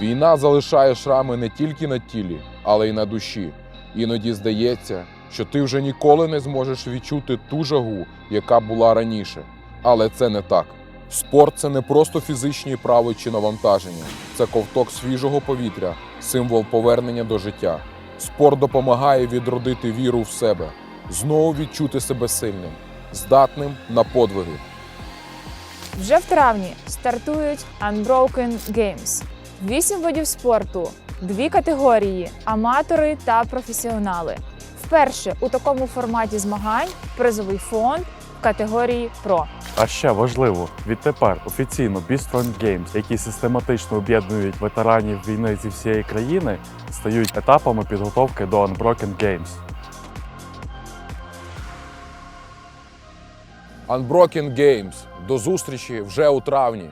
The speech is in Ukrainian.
Війна залишає шрами не тільки на тілі, але й на душі. Іноді здається, що ти вже ніколи не зможеш відчути ту жагу, яка була раніше. Але це не так. Спорт це не просто фізичні прави чи навантаження, це ковток свіжого повітря, символ повернення до життя. Спорт допомагає відродити віру в себе, знову відчути себе сильним, здатним на подвиги. Вже в травні стартують Unbroken Games. Вісім видів спорту, дві категорії аматори та професіонали. Вперше у такому форматі змагань призовий фонд в категорії Про. А ще важливо, відтепер офіційно Strong Games, які систематично об'єднують ветеранів війни зі всієї країни, стають етапами підготовки до Unbroken Games. Unbroken Games. До зустрічі вже у травні.